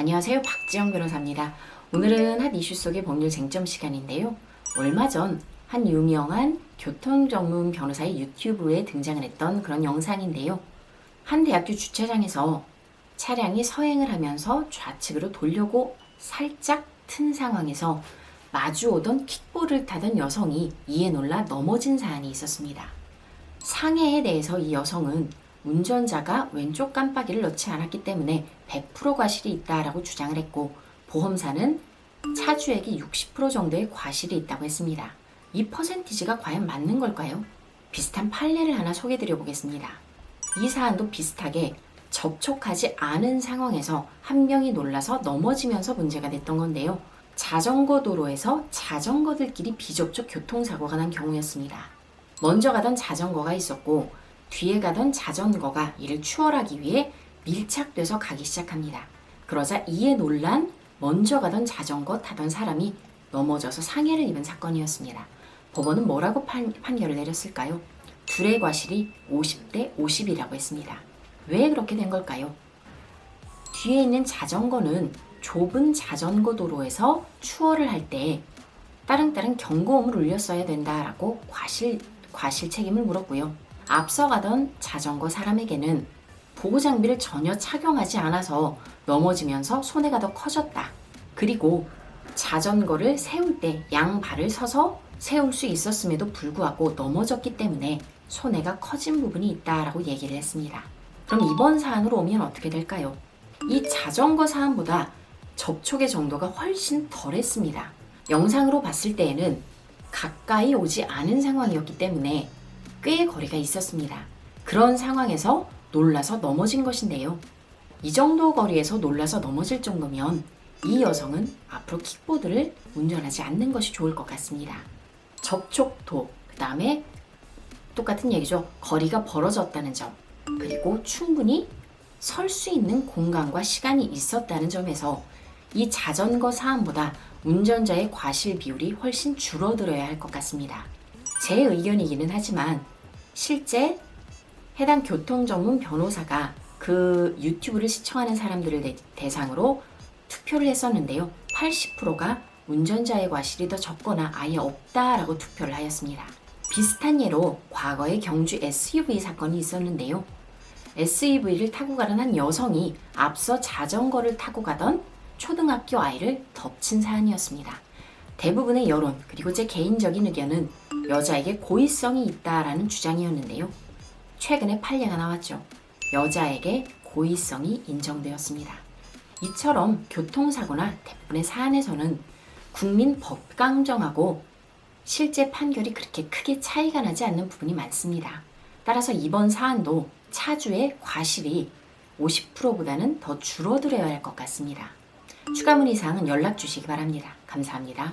안녕하세요. 박지영 변호사입니다. 오늘은 한 이슈 속의 법률 쟁점 시간인데요. 얼마 전 한 유명한 교통 전문 변호사의 유튜브에 등장을 했던 그런 영상인데요. 한 대학교 주차장에서 차량이 서행을 하면서 좌측으로 돌려고 살짝 튼 상황에서 마주 오던 킥보를 타던 여성이 이에 놀라 넘어진 사안이 있었습니다. 상해에 대해서 이 여성은 운전자가 왼쪽 깜빡이를 넣지 않았기 때문에 100% 과실이 있다라고 주장을 했고 보험사는 차주에게 60% 정도의 과실이 있다고 했습니다. 이 퍼센티지가 과연 맞는 걸까요? 비슷한 판례를 하나 소개드려 보겠습니다. 이 사안도 비슷하게 접촉하지 않은 상황에서 한 명이 놀라서 넘어지면서 문제가 됐던 건데요. 자전거 도로에서 자전거들끼리 비접촉 교통사고가 난 경우였습니다. 먼저 가던 자전거가 있었고 뒤에 가던 자전거가 이를 추월하기 위해 밀착돼서 가기 시작합니다. 그러자 이에 놀란 먼저 가던 자전거 타던 사람이 넘어져서 상해를 입은 사건이었습니다. 법원은 뭐라고 판, 판결을 내렸을까요? 둘의 과실이 50대 50이라고 했습니다. 왜 그렇게 된 걸까요? 뒤에 있는 자전거는 좁은 자전거 도로에서 추월을 할 때 따릉따릉 경고음을 울렸어야 된다라고 과실, 과실 책임을 물었고요. 앞서 가던 자전거 사람에게는 보호 장비를 전혀 착용하지 않아서 넘어지면서 손해가 더 커졌다. 그리고 자전거를 세울 때 양발을 서서 세울 수 있었음에도 불구하고 넘어졌기 때문에 손해가 커진 부분이 있다라고 얘기를 했습니다. 그럼 이번 사안으로 오면 어떻게 될까요? 이 자전거 사안보다 접촉의 정도가 훨씬 덜했습니다. 영상으로 봤을 때에는 가까이 오지 않은 상황이었기 때문에 꽤 거리가 있었습니다. 그런 상황에서 놀라서 넘어진 것인데요. 이 정도 거리에서 놀라서 넘어질 정도면 이 여성은 앞으로 킥보드를 운전하지 않는 것이 좋을 것 같습니다. 접촉도, 그 다음에 똑같은 얘기죠. 거리가 벌어졌다는 점, 그리고 충분히 설 수 있는 공간과 시간이 있었다는 점에서 이 자전거 사안보다 운전자의 과실 비율이 훨씬 줄어들어야 할 것 같습니다. 제 의견이기는 하지만 실제 해당 교통 전문 변호사가 그 유튜브를 시청하는 사람들을 대- 대상으로 투표를 했었는데요. 80%가 운전자의 과실이 더 적거나 아예 없다라고 투표를 하였습니다. 비슷한 예로 과거에 경주 SUV 사건이 있었는데요. SUV를 타고 가던 한 여성이 앞서 자전거를 타고 가던 초등학교 아이를 덮친 사안이었습니다. 대부분의 여론 그리고 제 개인적인 의견은 여자에게 고의성이 있다라는 주장이었는데요. 최근에 판례가 나왔죠. 여자에게 고의성이 인정되었습니다. 이처럼 교통사고나 대부분의 사안에서는 국민 법강정하고 실제 판결이 그렇게 크게 차이가 나지 않는 부분이 많습니다. 따라서 이번 사안도 차주의 과실이 50%보다는 더 줄어들어야 할 것 같습니다. 추가 문의 사항은 연락 주시기 바랍니다. 감사합니다.